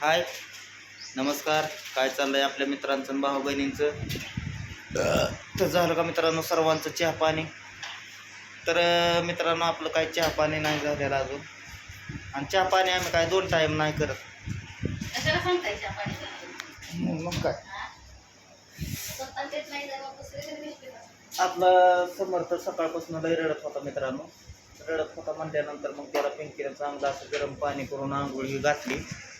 हाय. नमस्कार. काय चाललंय आपल्या मित्रांचं आणि भाऊ बहिणींचं? तर झालं का मित्रांनो सर्वांचं चहा पाणी? तर मित्रांनो आपलं काय चहा पाणी नाही झालेलं अजून. आणि चहा पाणी आम्ही काय दोन टाईम नाही करत? मग काय? आपला समर्थ सकाळपासून लय रडत होता मित्रांनो. रडत होता म्हणल्यानंतर मग त्याला पिंकीनं चांगलं असं गरम पाणी करून आंघोळी घातली.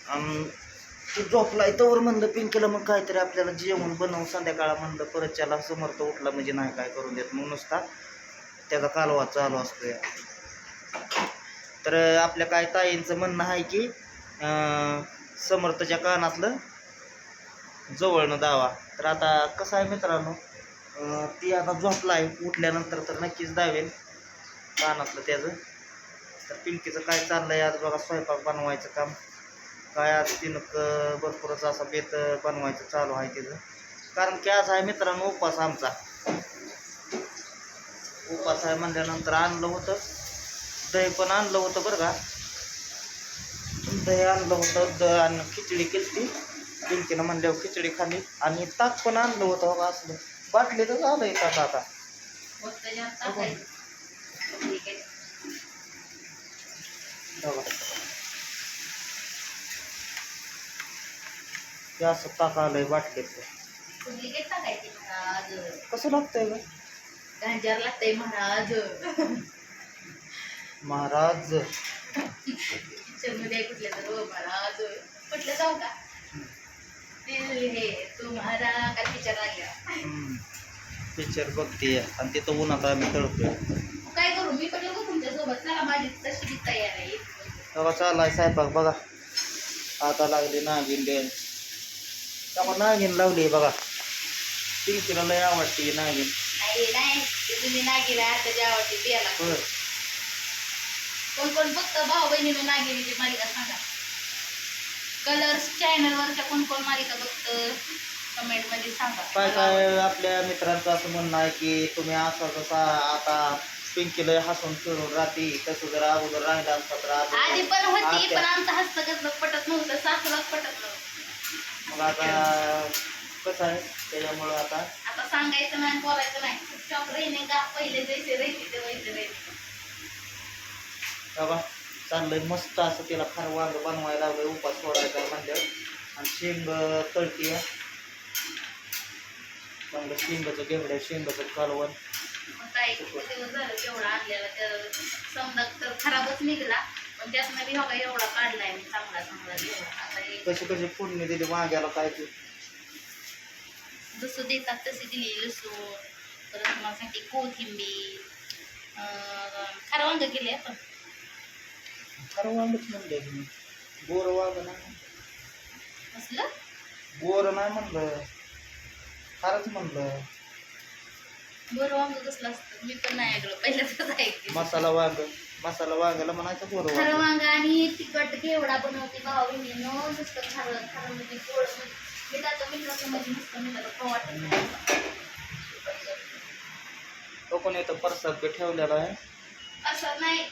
ती झोपलाय तवर म्हणलं पिंकीला मग काहीतरी आपल्याला जेवण बनवून संध्याकाळ म्हणलं परत त्याला समर्थ उठला म्हणजे नाही काय करून देत मग नुसता त्याचा कालवा चालू असतोय. तर आपल्या काय ताईंचं म्हणणं आहे की समर्थच्या कानातलं जवळनं दावा. तर आता कसं आहे मित्रांनो ती आता झोपला आहे उठल्यानंतर तर नक्कीच दावेल कानातलं त्याचं. तर पिंकीचं काय चाललंय आज बघा स्वयंपाक बनवायचं काम. काय आज तिनं क भरपूरच असा बेत बनवायचं चालू आहे तिचं कारण की आज आहे मित्रांनो उपास आमचा. उपास आहे म्हणल्यानंतर आणलं होतं. दही पण आणलं होतं बरं का. दही आणलं होतं द आणि खिचडी केली पिंकीनं म्हणल्यावर खिचडी खाल्ली आणि ताक पण आणलं होतं बघा असलं. बाटली तर झालंय ताक आता. बघा. हे असं ताक आलंय बाटलीत कसं लागतंय ग? गांजार लागतंय महाराज. महाराज. किचनमध्ये कुठल्या तर हो महाराज. कुठलं जाऊ का? हे तुम्हाला पिक्चर लागला पिक्चर बघते आणि तिथं उन्हात आम्ही तळतोय काय करू? मी पण येऊ तुमच्यासोबत चला माझी तशी तयार आहे. तेव्हा चाललाय स्वयंपाक बघा. आता लागली नागिन डेन तेव्हा नागिन लावली बघा. पिंकीला लय आवडते नागिन नाही नाही ते तुम्ही नाही गेला आता जे आवडते ते याला. होय. कोण कोण बघतं भाऊ बहिणीनं नागिनीची मालिका सांगा. कलर्स चॅनलवरच्या कोण कोण मालिका बघतं? कमेंटमध्ये सांगा. काय काय आपल्या मित्रांचं असं म्हणणं आहे की तुम्ही असं जसा आता पिंकीला हसून फिरून राहते. तसं जर अगोदर राहिलं असतं तर आधी आज पण होती. पण आमचं हस्तगत पटत नव्हतं सासूलाच पटत नव्हतं. मग आता कसं आहे त्याच्यामुळं आता आता सांगायचं नाही बोलायचं नाही. चुपचाप रहिने का? पहिले जैसे राहायचे ते वैसे राहायचे बाबा चाललंय मस्त असं तिला खार वांग बनवायला लागलं उपास सोडायचा म्हणल्यावर. आणि शेंग तळती चांगलं शेंगाचं घेवड्या शेंगाचं कालवण. काय दिवस झालं तेवढा आणलेला तर समजा तर खराबच निघला. पण त्यातनं बी बघा एवढा काढलाय मी चांगला चांगला आता हे कशी कशी फोडणी दिली वांग्याला काय ते? जसं देतात तशी दिली लसूण परत सांगते कोथिंबीर अं, खारं वांग केले आपण. खरं वांगच म्हणलं तुम्ही बोर वांग नाही असलं बोर नाही म्हणलं. खरंच म्हणलं. बरं वांग कसलं असतं? मी पण नाही ऐकलं. पहिल्यांदाच ऐकते मसाला वांग. मसाला वांगाला म्हणायचं खारं वांग. वांग आणि तिखट घेवडा बनवते भाऊ बहिणीनं नुसतं खारं खारं म्हणजे गोड म्हणजे मिठाचं मिठाचं म्हणजे नुसतं मिठाचं खाऊ वाटत नाही. तो पण इथं परसाद बी ठेवलेला आहे. असं नाही.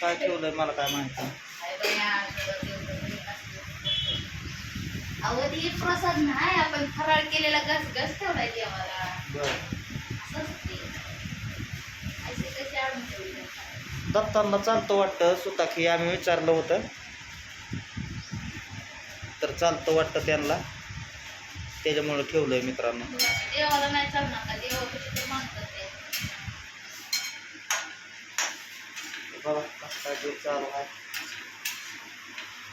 काय ठेवलंय मला काय माहिती. बया, असतं. अहो ते प्रसाद नाही आपण फराळ केलेला घस घस ठेवलाय देवाला. बरं. असं असते असे कसे आणून ठेवले? दत्तांना चालतं वाटतं. सुताखी आम्ही विचारलं होतं. तर चालतं वाटतं त्यांना. त्याच्यामुळं मित्रांनो. मागतात ते. बघा कसं आहे.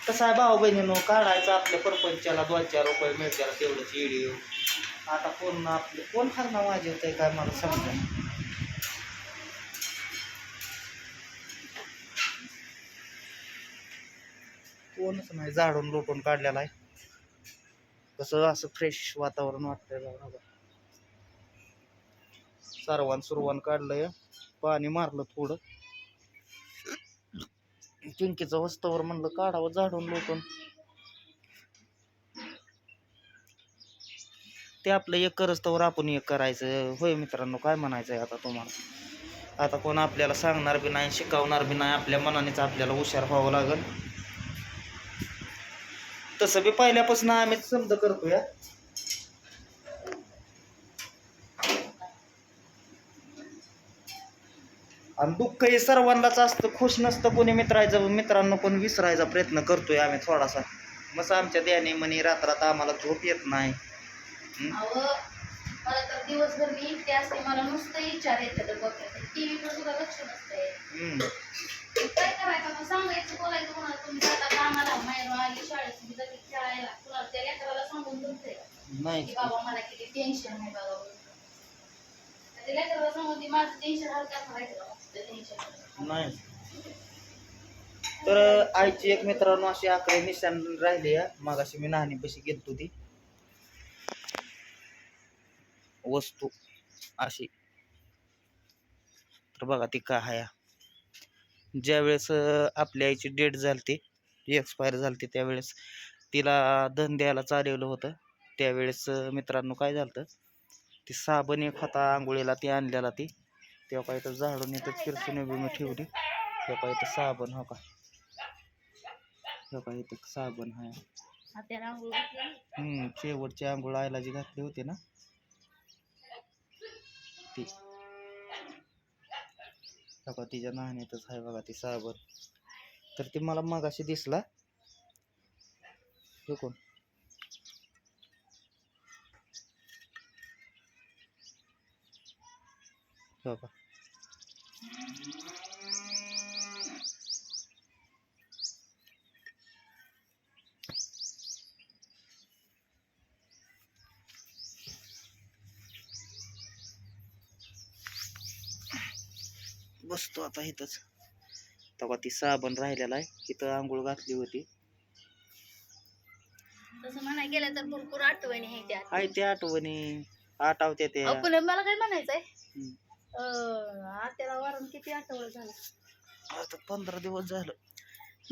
कसं आहे भाऊ बहिणीनो काढायचं आपल्या परपंचाला दोन चार रुपये मिळत्याला तेवढंच व्हिडिओ आता कोण आपले कोण हरणं वाजवतंय काय मला समजा कोणच नाही झाडून लोटून काढलेला आहे. कसं असं फ्रेश वातावरण वाटतंय बघा बघा. सारवान सुरवान काढलंय पाणी मारलं थोडं. चिंकीचं वस्तावर म्हणलं काढावं झाडून लोटून. ते आपलं एक करस्तवर आपण एक करायचं. होय मित्रांनो काय म्हणायचं आहे आता तुम्हाला? आता कोण आपल्याला सांगणार बी नाही शिकवणार बी नाही आपल्या मनानेच आपल्याला हुशार व्हावं लागेल. तसं बी पहिल्यापासून आम्ही समज करतो या आणि दुःख हे सर्वांनाच असतं खुश नसतं कोणी मित्रायचं मित्रांनो कोण विसरायचा प्रयत्न करतोय आम्ही थोडासा. मस्त आमच्या द्याने म्हणे रात्रात आम्हाला झोप येत नाही. मला तर दिवसभर मी एकटी असते मला नुसतं विचार येतं बघायचं टी व्हीकडे सुद्धा लक्ष नसतंय. काय करायचं? मग सांगायचं बोलायचं कोणाला? तुम्ही जाता कामाला माहेर आली शाळेत तुम्ही जाते खेळायला. कुणाला त्या लेकराला सांगून जमतंय का? बाबा मला किती टेन्शन आहे बाबा. त्या लेकराला सांगून ती माझं टेन्शन हलका करायचं? ते टेन्शन नाही. तर आईची एक मित्रांनो अशी आकडे निशाण राहिली मागाशी मी नाहणी पशी गेलतो ती. वस्तू अशी. तर बघा ती का हाया ज्यावेळेस आपल्या आईची डेट झालती एक्सपायर झालती त्यावेळेस तिला धन द्यायला चालवलं होतं. त्यावेळेस मित्रांनो काय झालं ती साबण एक होता आंघोळीला ती आणलेला ती. तेव्हा काय तर झाडून इथं चिरचून बी मी ठेवली. तेव्हा काय इथं साबण हो का. तेव्हा काय साबण. हम्म शेवटची आंघोळ आईला जी घातली होती ना. ती. बघा तिच्या नाण्यातच आहे बघा ती साबण तर ती मला मगाशी दिसला. हे कोण? बाबा बघा बसतो आता इथंच. तेव्हा ती साबण राहिलेला आहे. इथं आंघोळ घातली होती. तसं म्हणाय गेलं तर भरपूर आठवणी आहे त्या आहे त्या आठवणी. आठवत्या त्या. अहो, पुन्हा मला काय म्हणायचंय? हम्म. अं, आत्याला वारून किती आठवडं झालं? आता पंधरा दिवस झालं.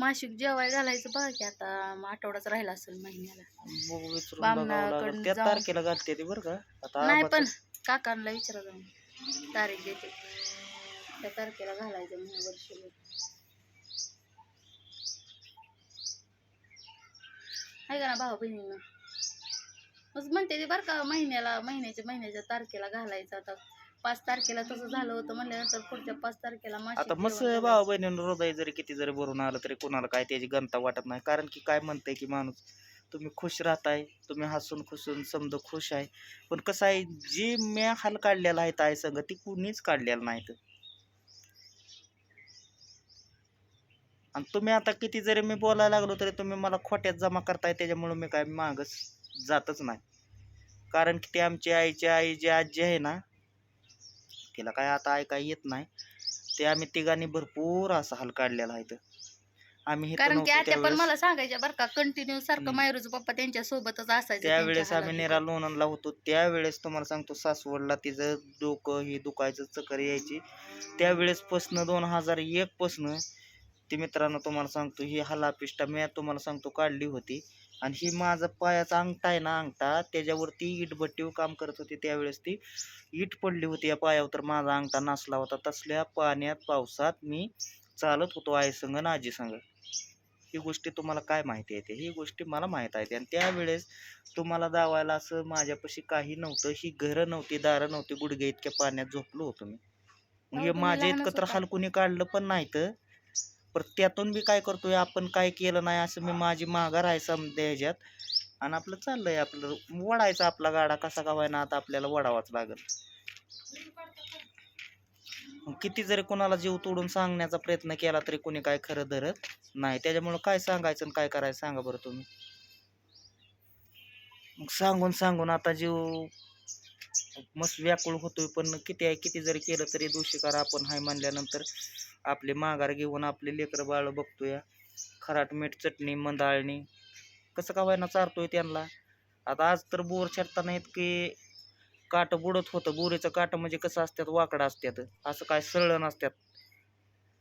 मासिक जेवाय घालायचं बघा की आता. मग आठवडाच राहिला असेल महिन्याला. बघू विचारून बघावं बामणाकडं लागेल त्या जाऊन- तारखेला घालते ती बरं का? आता नाही आबाचं- पण काकांना विचारा जाऊन. तारीख देते. तारखेला घालायचं म्हणजे वर्षभर आहे का ना भाऊ बहिणीनं मग म्हणते ते बरं का महिन्याला महिन्याच्या महिन्याच्या तारखेला घालायचं आता पाच तारखेला तसं झालं होतं म्हणल्यानंतर पुढच्या पाच तारखेला मासिक आता मस्त जेवण भाऊ बहिणीनं हृदय जरी किती जरी भरून आलं तरी कोणाला काय त्याची गणता वाटत नाही कारण की काय म्हणतंय की माणूस तुम्ही खुश राहताय तुम्ही हसून खुसून समजा खुश आहे पण कसं आहे जी मी हाल काढलेला आहे संग ती कुणीच काढलेलं नाही आणि तुम्ही आता किती जरी मी बोलायला लागलो तरी तुम्ही मला खोट्यात जमा करताय त्याच्यामुळे मी काय मागच जातच नाही कारण की ते आमची आईची आई जी आजी आहे ना तिला काय आता ऐकाय येत नाही ते आम्ही तिघांनी भरपूर असा हाल काढलेला आहे इथं. आम्ही कारण की पण मला सांगायच्या बरं का कंटिन्यू सारखं. मायरूचं पप्पा त्यांच्या सोबतच असायचं त्यावेळेस आम्ही. निरा लोणंदला होतो त्यावेळेस तुम्हाला सांगतो सासवडला तिचं डोकं ही दुखायचं चक्कर यायची त्यावेळेस पासनं दोन हजार एक पासनं ती मित्रांनो तुम्हाला सांगतो ही हलापिष्टा मी तुम्हाला सांगतो काढली होती. आणि ही माझा पायाचा अंगठा आहे ना अंगठा त्याच्यावरती इटभट्टीवर काम करत होती त्यावेळेस ती. इट पडली होती या पायावर तर माझा अंगठा नासला होता. तसल्या पाण्यात पावसात मी चालत होतो आई संग आणि आजी संग. ही गोष्टी तुम्हाला काय माहिती आहे ही गोष्टी मला माहीत आहेत आणि त्यावेळेस तुम्हाला दावायला असं माझ्यापाशी काही नव्हतं. ही घरं नव्हती दारं नव्हती गुडघे इतक्या पाण्यात झोपलो होतो मी. तुम्ही माझ्या इतकं तर. हाल कुणी काढलं पण नाही तर पण त्यातून बी काय करतोय आपण काय केलं नाही असं मी माझी माघार आहे समजा ह्याच्यात. आणि आपलं चाललंय आपलं वडायचा आपला गाडा कसा का ना आता आपल्याला वडावाच लागल. मग किती जरी कोणाला जीव तोडून सांगण्याचा प्रयत्न केला तरी कोणी काय खरं धरत नाही. त्याच्यामुळं काय सांगायचं आणि काय करायचं सांगा बरं तुम्ही. मग सांगून सांगून आता जीव मस्त व्याकुळ होतोय पण किती आहे किती जरी केलं तरी दोषीकार आपण हाय म्हणल्यानंतर आपले माघार घेऊन आपले लेकरं बाळ बघतोय. खराट मीठ चटणी मंदाळणी. कसं का व्हायना चारतोय त्यांना? आता आज तर बोर छाटताना की काट बुडत होतं. बोरीचं काट म्हणजे कसं असतात वाकडं असतात असं काय सरळ नसतात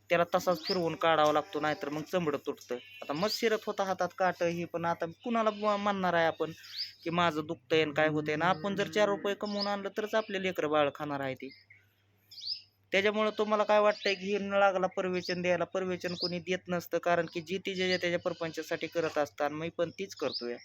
त्याला तसाच फिरवून काढावा लागतो नाहीतर मग चंबड तुटतं. आता मग शिरत होता हातात काट ही पण आता कुणाला मानणार आहे आपण की माझं दुखतंय आणि काय होतंय? ना आपण जर चार रुपये कमवून आणलं तरच आपले लेकरं बाळ खाणार आहे ती. त्याच्यामुळं तुम्हाला काय वाटतंय की हिरण लागला परवेचन द्यायला? परवेचन कोणी देत नसतं कारण की जी ती ज्या त्याच्या परपंचासाठी करत असतात मी पण तीच करतोय.